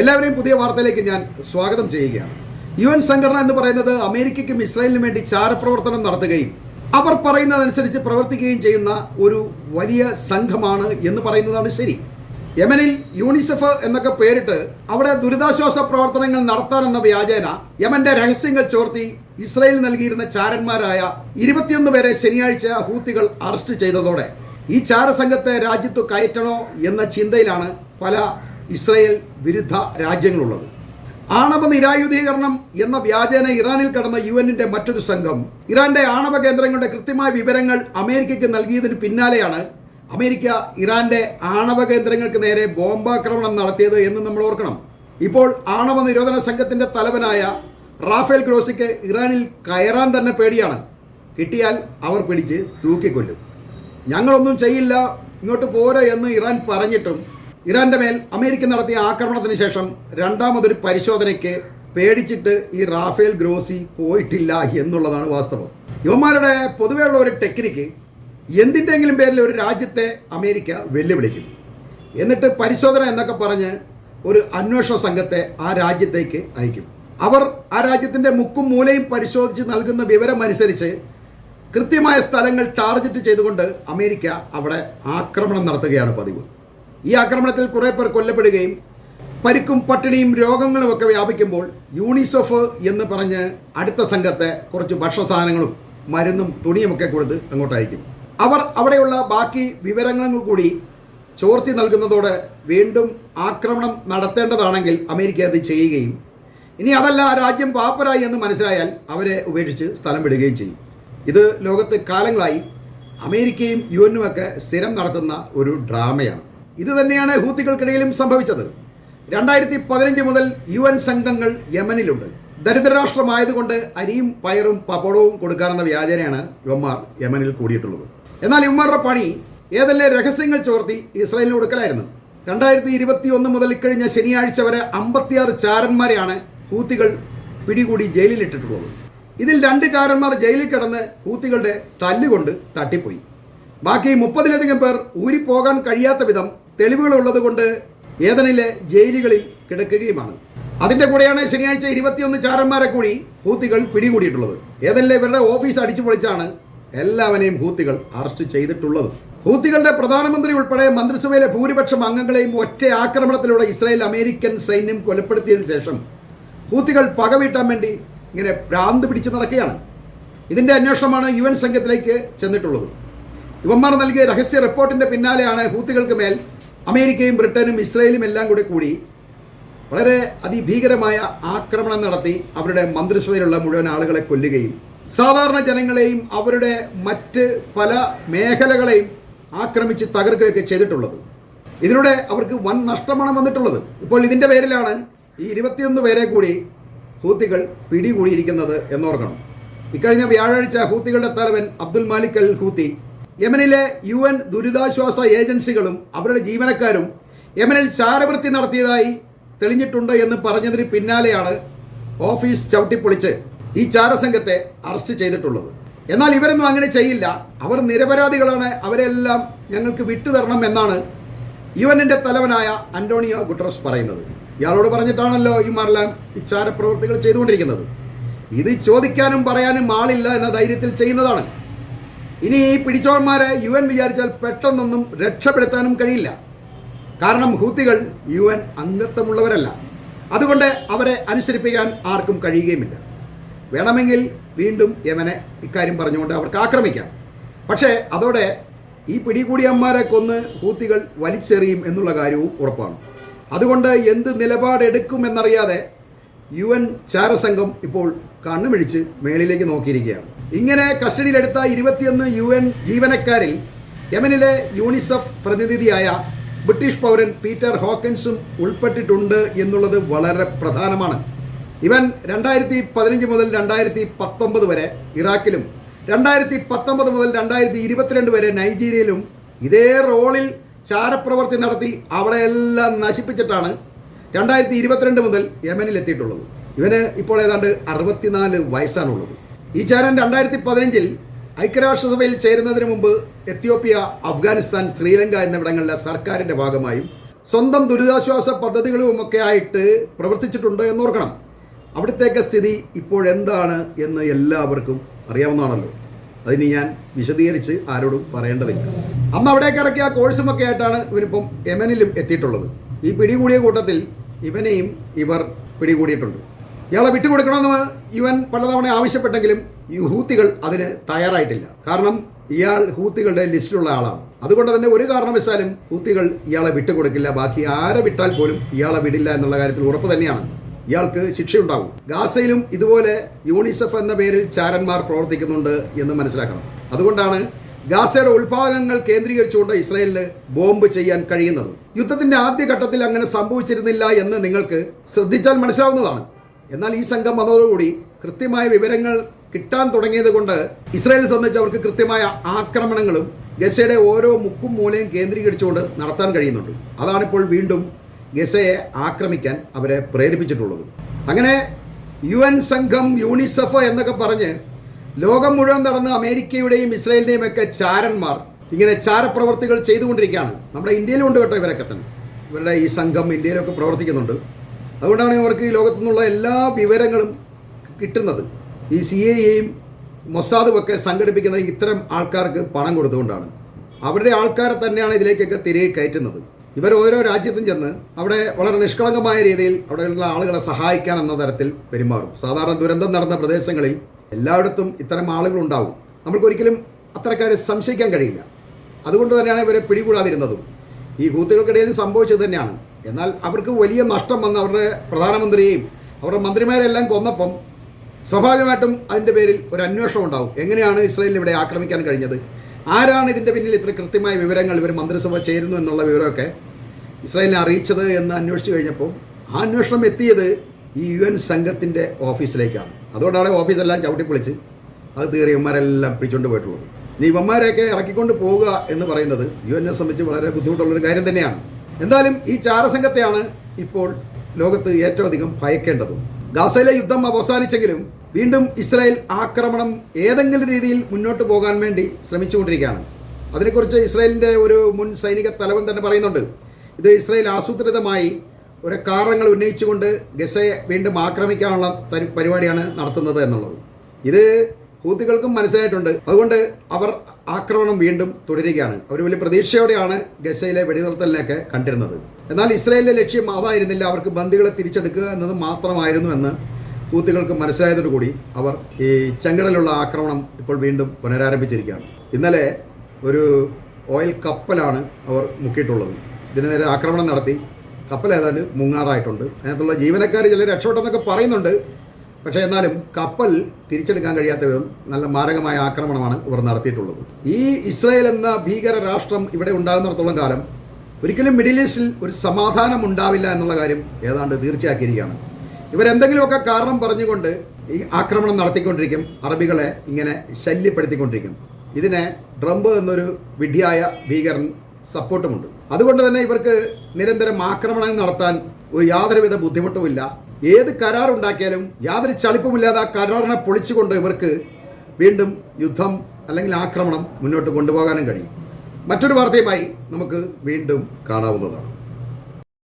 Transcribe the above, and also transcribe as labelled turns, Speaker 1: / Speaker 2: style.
Speaker 1: എല്ലാവരെയും പുതിയ വാർത്തയിലേക്ക് ഞാൻ സ്വാഗതം ചെയ്യുകയാണ്. യു എൻ സംഘടന എന്ന് പറയുന്നത് അമേരിക്കയ്ക്കും ഇസ്രായേലിനും വേണ്ടി ചാരപ്രവർത്തനം നടത്തുകയും അവർ പറയുന്നതനുസരിച്ച് പ്രവർത്തിക്കുകയും ചെയ്യുന്ന ഒരു വലിയ സംഘമാണ് എന്ന് പറയുന്നതാണ് ശരി. യമനിൽ യൂണിസെഫ് എന്നൊക്കെ പേരിട്ട് അവിടെ ദുരിതാശ്വാസ പ്രവർത്തനങ്ങൾ നടത്താനെന്ന വ്യാജേന യമന്റെ രഹസ്യങ്ങൾ ചോർത്തി ഇസ്രായേൽ നൽകിയിരുന്ന ചാരന്മാരായ ഇരുപത്തിയൊന്ന് പേരെ ശനിയാഴ്ച ഹൂത്തികൾ അറസ്റ്റ് ചെയ്തതോടെ ഈ ചാരസംഘത്തെ രാജ്യത്ത് കയറ്റണോ എന്ന ചിന്തയിലാണ് പല ഇസ്രായേൽ വിരുദ്ധ രാജ്യങ്ങളുള്ളത്. ആണവ നിരായുധീകരണം എന്ന വ്യാജേന ഇറാനിൽ കടന്ന യു എന്നിന്റെ മറ്റൊരു സംഘം ഇറാന്റെ ആണവ കേന്ദ്രങ്ങളുടെ കൃത്യമായ വിവരങ്ങൾ അമേരിക്കയ്ക്ക് നൽകിയതിന് പിന്നാലെയാണ് അമേരിക്ക ഇറാന്റെ ആണവ കേന്ദ്രങ്ങൾക്ക് നേരെ ബോംബാക്രമണം നടത്തിയത് എന്ന് നമ്മൾ ഓർക്കണം. ഇപ്പോൾ ആണവ നിരോധന സംഘത്തിന്റെ തലവനായ റാഫേൽ ഗ്രോസിക്ക് ഇറാനിൽ കയറാൻ തന്നെ പേടിയാണ്. കിട്ടിയാൽ അവർ പിടിച്ച് തൂക്കിക്കൊല്ലും. ഞങ്ങളൊന്നും ചെയ്യില്ല ഇങ്ങോട്ട് പോരാ എന്ന് ഇറാൻ പറഞ്ഞിട്ടും ഇറാന്റെ മേൽ അമേരിക്ക നടത്തിയ ആക്രമണത്തിന് ശേഷം രണ്ടാമതൊരു പരിശോധനയ്ക്ക് പേടിച്ചിട്ട് ഈ റാഫേൽ ഗ്രോസി പോയിട്ടില്ല എന്നുള്ളതാണ് വാസ്തവം. യുവമാരുടെ പൊതുവെയുള്ള ഒരു ടെക്നിക്ക് എന്തിന്റെങ്കിലും പേരിൽ ഒരു രാജ്യത്തെ അമേരിക്ക വെല്ലുവിളിക്കും എന്നിട്ട് പരിശോധന എന്നൊക്കെ പറഞ്ഞ് ഒരു അന്വേഷണ സംഘത്തെ ആ രാജ്യത്തേക്ക് അയക്കും. അവർ ആ രാജ്യത്തിന്റെ മുക്കും മൂലയും പരിശോധിച്ച് നൽകുന്ന വിവരമനുസരിച്ച് കൃത്യമായ സ്ഥലങ്ങൾ ടാർഗറ്റ് ചെയ്തുകൊണ്ട് അമേരിക്ക അവിടെ ആക്രമണം നടത്തുകയാണ് പതിവ്. ഈ ആക്രമണത്തിൽ കുറേ പേർ കൊല്ലപ്പെടുകയും പരിക്കും പട്ടിണിയും രോഗങ്ങളും ഒക്കെ വ്യാപിക്കുമ്പോൾ യൂണിസെഫ് എന്ന് പറഞ്ഞ് അടുത്ത സംഘത്തെ കുറച്ച് ഭക്ഷണസാധനങ്ങളും മരുന്നും തുണിയുമൊക്കെ കൊടുത്ത് അങ്ങോട്ട് അയക്കും അവർ അവിടെയുള്ള ബാക്കി വിവരങ്ങളും കൂടി ചോർത്തി നൽകുന്നതോടെ വീണ്ടും ആക്രമണം നടത്തേണ്ടതാണെങ്കിൽ അമേരിക്ക അത് ചെയ്യുകയും ഇനി അതല്ല രാജ്യം പാപ്പരായി എന്ന് മനസ്സിലായാൽ അവരെ ഉപേക്ഷിച്ച് സ്ഥലം വിടുകയും ചെയ്യും. ഇത് ലോകത്ത് കാലങ്ങളായി അമേരിക്കയും യു ഒക്കെ സ്ഥിരം നടത്തുന്ന ഒരു ഡ്രാമയാണ്. ഇത് തന്നെയാണ് ഹൂത്തികൾക്കിടയിലും സംഭവിച്ചത്. രണ്ടായിരത്തി പതിനഞ്ച് മുതൽ യു എൻ സംഘങ്ങൾ യമനിലുണ്ട്. ദരിദ്രരാഷ്ട്രമായതുകൊണ്ട് അരിയും പയറും പപ്പടവും കൊടുക്കാനെന്ന വ്യാജനയാണ് യുവന്മാർ യമനിൽ കൂടിയിട്ടുള്ളത്. എന്നാൽ യുവന്മാരുടെ പണി ഏതെല്ലാം രഹസ്യങ്ങൾ ചോർത്തി ഇസ്രായേലിന് കൊടുക്കലായിരുന്നു. രണ്ടായിരത്തി ഇരുപത്തി ഒന്ന് മുതൽ ഇക്കഴിഞ്ഞ ശനിയാഴ്ച വരെ അമ്പത്തിയാറ് ചാരന്മാരെയാണ് ഹൂത്തികൾ പിടികൂടി ജയിലിലിട്ടിട്ടുള്ളത്. ഇതിൽ രണ്ട് ചാരന്മാർ ജയിലിൽ കിടന്ന് ഹൂത്തികളുടെ തല്ലുകൊണ്ട് തട്ടിപ്പോയി. ബാക്കി മുപ്പതിലധികം പേർ ഊരിപ്പോകാൻ കഴിയാത്ത വിധം തെളിവുകളുള്ളത് കൊണ്ട് ഏതനിലെ ജയിലുകളിൽ കിടക്കുകയുമാണ്. അതിന്റെ കൂടെയാണ് ശനിയാഴ്ച ഇരുപത്തിയൊന്ന് ചാരന്മാരെ കൂടി ഹൂത്തികൾ പിടികൂടിയിട്ടുള്ളത്. ഏതനിലെ ഇവരുടെ ഓഫീസ് അടിച്ചു പൊളിച്ചാണ് എല്ലാവരെയും ഹൂത്തികൾ അറസ്റ്റ് ചെയ്തിട്ടുള്ളത്. ഹൂത്തികളുടെ പ്രധാനമന്ത്രി ഉൾപ്പെടെ മന്ത്രിസഭയിലെ ഭൂരിപക്ഷം അംഗങ്ങളെയും ഒറ്റ ആക്രമണത്തിലൂടെ ഇസ്രായേൽ അമേരിക്കൻ സൈന്യം കൊലപ്പെടുത്തിയതിനു ശേഷം ഹൂത്തികൾ പകവീട്ടാൻ വേണ്ടി ഇങ്ങനെ ഭ്രാന്ത് പിടിച്ച് നടക്കുകയാണ്. ഇതിന്റെ അന്വേഷണമാണ് യു എൻ സംഘത്തിലേക്ക് ചെന്നിട്ടുള്ളത്. ഇവന്മാർ നൽകിയ രഹസ്യ റിപ്പോർട്ടിന്റെ പിന്നാലെയാണ് ഹൂത്തികൾക്ക് മേൽ അമേരിക്കയും ബ്രിട്ടനും ഇസ്രയേലും എല്ലാം കൂടെ കൂടി വളരെ അതിഭീകരമായ ആക്രമണം നടത്തി അവരുടെ മന്ത്രിസഭയിലുള്ള മുഴുവൻ ആളുകളെ കൊല്ലുകയും സാധാരണ ജനങ്ങളെയും അവരുടെ മറ്റ് പല മേഖലകളെയും ആക്രമിച്ച് തകർക്കുകയൊക്കെ ചെയ്തിട്ടുള്ളത്. ഇതിലൂടെ അവർക്ക് വൻ നഷ്ടമാണ് വന്നിട്ടുള്ളത്. ഇപ്പോൾ ഇതിന്റെ പേരിലാണ് ഈ ഇരുപത്തിയൊന്ന് പേരെ കൂടി ഹൂത്തികൾ പിടികൂടിയിരിക്കുന്നത് എന്നോർക്കണം. ഇക്കഴിഞ്ഞ വ്യാഴാഴ്ച ഹൂത്തികളുടെ തലവൻ അബ്ദുൽ മാലിക് അൽ ഹൂത്തി യമനിലെ യു എൻ ദുരിതാശ്വാസ ഏജൻസികളും അവരുടെ ജീവനക്കാരും യമനിൽ ചാരവൃത്തി നടത്തിയതായി തെളിഞ്ഞിട്ടുണ്ട് എന്ന് പറഞ്ഞതിന് പിന്നാലെയാണ് ഓഫീസ് ചവിട്ടിപ്പൊളിച്ച് ഈ ചാരസംഘത്തെ അറസ്റ്റ് ചെയ്തിട്ടുള്ളത്. എന്നാൽ ഇവരൊന്നും അങ്ങനെ ചെയ്യില്ല. അവർ നിരപരാധികളാണ്. അവരെല്ലാം ഞങ്ങൾക്ക് വിട്ടുതരണം എന്നാണ് യു എന്റെ തലവനായ അന്റോണിയോ ഗുട്ടറസ് പറയുന്നത്. ഇയാളോട് പറഞ്ഞിട്ടാണല്ലോ ഈ മാരെല്ലാം ഈ ചാരപ്രവർത്തികൾ ചെയ്തുകൊണ്ടിരിക്കുന്നത്. ഇത് ചോദിക്കാനും പറയാനും ആളില്ല എന്ന ധൈര്യത്തിൽ ചെയ്യുന്നതാണ്. ഇനി ഈ പിടിച്ചോന്മാരെ യു എൻ വിചാരിച്ചാൽ പെട്ടെന്നൊന്നും രക്ഷപ്പെടുത്താനും കഴിയില്ല. കാരണം ഹൂത്തികൾ യു എൻ അംഗത്വമുള്ളവരല്ല. അതുകൊണ്ട് അവരെ അനുസരിപ്പിക്കാൻ ആർക്കും കഴിയുകയുമില്ല. വേണമെങ്കിൽ വീണ്ടും യമനെ ഇക്കാര്യം പറഞ്ഞുകൊണ്ട് അവർക്ക് ആക്രമിക്കാം. പക്ഷേ അതോടെ ഈ പിടികൂടിയന്മാരെ കൊന്ന് ഹൂത്തികൾ വലിച്ചെറിയും എന്നുള്ള കാര്യവും ഉറപ്പാണ്. അതുകൊണ്ട് എന്ത് നിലപാടെടുക്കുമെന്നറിയാതെ യു എൻ ചാരസംഘം ഇപ്പോൾ കണ്ണുമിഴിച്ച് മേളിലേക്ക് നോക്കിയിരിക്കുകയാണ്. ഇങ്ങനെ കസ്റ്റഡിയിലെടുത്ത ഇരുപത്തിയൊന്ന് യു എൻ ജീവനക്കാരിൽ യമനിലെ യൂണിസെഫ് പ്രതിനിധിയായ ബ്രിട്ടീഷ് പൗരൻ പീറ്റർ ഹോക്കൻസും ഉൾപ്പെട്ടിട്ടുണ്ട് എന്നുള്ളത് വളരെ പ്രധാനമാണ്. ഇവൻ രണ്ടായിരത്തി പതിനഞ്ച് മുതൽ രണ്ടായിരത്തി പത്തൊമ്പത് വരെ ഇറാഖിലും രണ്ടായിരത്തി പത്തൊമ്പത് മുതൽ രണ്ടായിരത്തി ഇരുപത്തിരണ്ട് വരെ നൈജീരിയയിലും ഇതേ റോളിൽ ചാരപ്രവർത്തി നടത്തി അവിടെയെല്ലാം നശിപ്പിച്ചിട്ടാണ് രണ്ടായിരത്തി ഇരുപത്തിരണ്ട് മുതൽ യമനിലെത്തിയിട്ടുള്ളത് ഇവന് ഇപ്പോൾ ഏതാണ്ട് അറുപത്തിനാല് വയസ്സാണുള്ളത്. ഈ ചേരൻ രണ്ടായിരത്തി പതിനഞ്ചിൽ ഐക്യരാഷ്ട്രസഭയിൽ ചേരുന്നതിന് മുമ്പ് എത്യോപ്യ അഫ്ഗാനിസ്ഥാൻ ശ്രീലങ്ക എന്നിവിടങ്ങളിലെ സർക്കാരിന്റെ ഭാഗമായും സ്വന്തം ദുരിതാശ്വാസ പദ്ധതികളുമൊക്കെ ആയിട്ട് പ്രവർത്തിച്ചിട്ടുണ്ട് എന്നോർക്കണം. അവിടുത്തേക്ക് സ്ഥിതി ഇപ്പോഴെന്താണ് എന്ന് എല്ലാവർക്കും അറിയാവുന്നതാണല്ലോ. അതിന് ഞാൻ വിശദീകരിച്ച് ആരോടും പറയേണ്ടതില്ല. അന്ന് അവിടേക്ക് ഇറക്കിയ കോഴ്സുമൊക്കെ ആയിട്ടാണ് ഇവനിപ്പം യമനിലും എത്തിയിട്ടുള്ളത്. ഈ പിടികൂടിയ കൂട്ടത്തിൽ ഇവനെയും ഇവർ പിടികൂടിയിട്ടുണ്ട്. ഇയാളെ വിട്ടുകൊടുക്കണമെന്ന് ഇവൻ പലതവണ ആവശ്യപ്പെട്ടെങ്കിലും ഈ ഹൂത്തികൾ അതിന് തയ്യാറായിട്ടില്ല. കാരണം ഇയാൾ ഹൂത്തികളുടെ ലിസ്റ്റിലുള്ള ആളാണ്. അതുകൊണ്ട് തന്നെ ഒരു കാരണവശാലും ഹൂത്തികൾ ഇയാളെ വിട്ടുകൊടുക്കില്ല. ബാക്കി ആരെ വിട്ടാൽ പോലും ഇയാളെ വിടില്ല എന്നുള്ള കാര്യത്തിൽ ഉറപ്പ് തന്നെയാണ്. ഇയാൾക്ക് ശിക്ഷയുണ്ടാവും. ഗാസയിലും ഇതുപോലെ യൂണിസെഫ് എന്ന പേരിൽ ചാരന്മാർ പ്രവർത്തിക്കുന്നുണ്ട് എന്ന് മനസ്സിലാക്കണം. അതുകൊണ്ടാണ് ഗാസയുടെ ഉൾഭാഗങ്ങൾ കേന്ദ്രീകരിച്ചുകൊണ്ട് ഇസ്രായേലിന് ബോംബ് ചെയ്യാൻ കഴിയുന്നത്. യുദ്ധത്തിന്റെ ആദ്യ ഘട്ടത്തിൽ അങ്ങനെ സംഭവിച്ചിരുന്നില്ല എന്ന് നിങ്ങൾക്ക് ശ്രദ്ധിച്ചാൽ മനസ്സിലാവുന്നതാണ്. എന്നാൽ ഈ സംഘം വന്നതോടുകൂടി കൃത്യമായ വിവരങ്ങൾ കിട്ടാൻ തുടങ്ങിയത് കൊണ്ട് ഇസ്രായേൽ സംബന്ധിച്ച് അവർക്ക് കൃത്യമായ ആക്രമണങ്ങളും ഗസയുടെ ഓരോ മുക്കും മൂലയും കേന്ദ്രീകരിച്ചുകൊണ്ട് നടത്താൻ കഴിയുന്നുണ്ട്. അതാണിപ്പോൾ വീണ്ടും ഗസയെ ആക്രമിക്കാൻ അവരെ പ്രേരിപ്പിച്ചിട്ടുള്ളത്. അങ്ങനെ യു എൻ സംഘം യൂണിസെഫ് എന്നൊക്കെ പറഞ്ഞ് ലോകം മുഴുവൻ നടന്ന അമേരിക്കയുടെയും ഇസ്രായേലിന്റെയും ഒക്കെ ചാരന്മാർ ഇങ്ങനെ ചാരപ്രവർത്തികൾ ചെയ്തുകൊണ്ടിരിക്കുകയാണ്. നമ്മുടെ ഇന്ത്യയിലും ഉണ്ട് കേട്ടോ ഇവരൊക്കെ തന്നെ. ഇവരുടെ ഈ സംഘം ഇന്ത്യയിലൊക്കെ പ്രവർത്തിക്കുന്നുണ്ട്. അതുകൊണ്ടാണ് ഇവർക്ക് ഈ ലോകത്തു നിന്നുള്ള എല്ലാ വിവരങ്ങളും കിട്ടുന്നത്. ഈ സി എയും മൊസാദും ഒക്കെ സംഘടിപ്പിക്കുന്ന ഇത്തരം ആൾക്കാർക്ക് പണം കൊടുത്തുകൊണ്ടാണ്. അവരുടെ ആൾക്കാരെ തന്നെയാണ് ഇതിലേക്കൊക്കെ തിരികെ കയറ്റുന്നത്. ഇവർ ഓരോ രാജ്യത്തും ചെന്ന് അവിടെ വളരെ നിഷ്കളങ്കമായ രീതിയിൽ അവിടെയുള്ള ആളുകളെ സഹായിക്കാൻ എന്ന തരത്തിൽ പെരുമാറും. സാധാരണ ദുരന്തം നടന്ന പ്രദേശങ്ങളിൽ എല്ലായിടത്തും ഇത്തരം ആളുകളുണ്ടാവും നമ്മൾക്കൊരിക്കലും അത്തരക്കാരെ സംശയിക്കാൻ കഴിയില്ല. അതുകൊണ്ട് തന്നെയാണ് ഇവരെ പിടികൂടാതിരുന്നതും. ഈ കൂത്തുകൾക്കിടയിൽ സംഭവിച്ചത് തന്നെയാണ്. എന്നാൽ അവർക്ക് വലിയ നഷ്ടം വന്ന് അവരുടെ പ്രധാനമന്ത്രിയെയും അവരുടെ മന്ത്രിമാരെല്ലാം കൊന്നപ്പം സ്വാഭാവികമായിട്ടും അതിന്റെ പേരിൽ ഒരു അന്വേഷണം ഉണ്ടാവും. എങ്ങനെയാണ് ഇസ്രായേലിൽ ഇവിടെ ആക്രമിക്കാൻ കഴിഞ്ഞത്? ആരാണ് ഇതിന്റെ പിന്നിൽ ഇത്ര കൃത്യമായ വിവരങ്ങൾ ഇവർ മന്ത്രിസഭ ചേരുന്നു എന്നുള്ള വിവരമൊക്കെ ഇസ്രായേലിനെ അറിയിച്ചത് എന്ന് അന്വേഷിച്ചു കഴിഞ്ഞപ്പോൾ ആ അന്വേഷണം എത്തിയത് ഈ യു എൻ സംഘത്തിന്റെ ഓഫീസിലേക്കാണ്. അതുകൊണ്ടാണ് ഓഫീസെല്ലാം ചവിട്ടിപ്പൊളിച്ച് അത് തീറി ഇവന്മാരെല്ലാം പിടിച്ചുകൊണ്ട് പോയിട്ടുള്ളത്. ഇനി ഇവന്മാരെയൊക്കെ ഇറക്കിക്കൊണ്ട് പോവുക എന്ന് പറയുന്നത് യു എന്നെ സംബന്ധിച്ച് വളരെ ബുദ്ധിമുട്ടുള്ളൊരു കാര്യം തന്നെയാണ്. എന്തായാലും ഈ ചാരസംഘത്തെയാണ് ഇപ്പോൾ ലോകത്ത് ഏറ്റവും അധികം ഭയക്കേണ്ടതും. ഗാസയിലെ യുദ്ധം അവസാനിച്ചെങ്കിലും വീണ്ടും ഇസ്രായേൽ ആക്രമണം ഏതെങ്കിലും രീതിയിൽ മുന്നോട്ട് പോകാൻ വേണ്ടി ശ്രമിച്ചുകൊണ്ടിരിക്കുകയാണ്. അതിനെക്കുറിച്ച് ഇസ്രായേലിന്റെ ഒരു മുൻ സൈനിക തലവൻ തന്നെ പറയുന്നുണ്ട്. ഇത് ഇസ്രായേൽ ആസൂത്രിതമായി ഒരു കാരണങ്ങൾ ഉന്നയിച്ചുകൊണ്ട് ഗസയെ വീണ്ടും ആക്രമിക്കാനുള്ള പരിപാടിയാണ് നടത്തുന്നത് എന്നുള്ളത്. ഇത് ഹൂത്തികൾക്കും മനസ്സിലായിട്ടുണ്ട്. അതുകൊണ്ട് അവർ ആക്രമണം വീണ്ടും തുടരുകയാണ്. അവർ വലിയ പ്രതീക്ഷയോടെയാണ് ഗസയിലെ വെടിനിർത്തലിനെയൊക്കെ കണ്ടിരുന്നത്. എന്നാൽ ഇസ്രായേലിന്റെ ലക്ഷ്യം അതായിരുന്നില്ല അവർക്ക് ബന്ദികളെ തിരിച്ചെടുക്കുക എന്നത് മാത്രമായിരുന്നു എന്ന് ഹൂത്തികൾക്ക് മനസ്സിലായതോടുകൂടി അവർ ഈ ചെങ്കടലുള്ള ആക്രമണം ഇപ്പോൾ വീണ്ടും പുനരാരംഭിച്ചിരിക്കുകയാണ്. ഇന്നലെ ഒരു ഓയിൽ കപ്പലാണ് അവർ മുക്കിയിട്ടുള്ളത്. ഇതിന് നേരെ ആക്രമണം നടത്തി. കപ്പൽ ഏതാണ്ട് മുങ്ങാറായിട്ടുണ്ട്. അതിനകത്തുള്ള ജീവനക്കാർ ചില രക്ഷപ്പെട്ടെന്നൊക്കെ പറയുന്നുണ്ട്. പക്ഷേ എന്നാലും കപ്പൽ തിരിച്ചെടുക്കാൻ കഴിയാത്ത വിധം നല്ല മാരകമായ ആക്രമണമാണ് ഇവർ നടത്തിയിട്ടുള്ളത്. ഈ ഇസ്രായേൽ എന്ന ഭീകര രാഷ്ട്രം ഇവിടെ ഉണ്ടാകുന്നിടത്തോളം കാലം ഒരിക്കലും മിഡിൽ ഈസ്റ്റിൽ ഒരു സമാധാനം ഉണ്ടാവില്ല എന്നുള്ള കാര്യം ഏതാണ്ട് തീർച്ചയാക്കിയിരിക്കുകയാണ്. ഇവരെന്തെങ്കിലുമൊക്കെ കാരണം പറഞ്ഞുകൊണ്ട് ഈ ആക്രമണം നടത്തിക്കൊണ്ടിരിക്കും അറബികളെ ഇങ്ങനെ ശല്യപ്പെടുത്തിക്കൊണ്ടിരിക്കും. ഇതിനെ ട്രംപ് എന്നൊരു വിഡ്ഢിയായ ഭീകരൻ സപ്പോർട്ടുമുണ്ട്. അതുകൊണ്ട് തന്നെ ഇവർക്ക് നിരന്തരം ആക്രമണം നടത്താൻ ഒരു യാതൊരുവിധ ബുദ്ധിമുട്ടുമില്ല. ഏത് കരാർ ഉണ്ടാക്കിയാലും യാതൊരു ചളിപ്പുമില്ലാതെ ആ കരാറിനെ പൊളിച്ചുകൊണ്ട് ഇവർക്ക് വീണ്ടും യുദ്ധം അല്ലെങ്കിൽ ആക്രമണം മുന്നോട്ട് കൊണ്ടുപോകാനും കഴിയും. മറ്റൊരു വാർത്തയുമായി നമുക്ക് വീണ്ടും കാണാവുന്നതാണ്.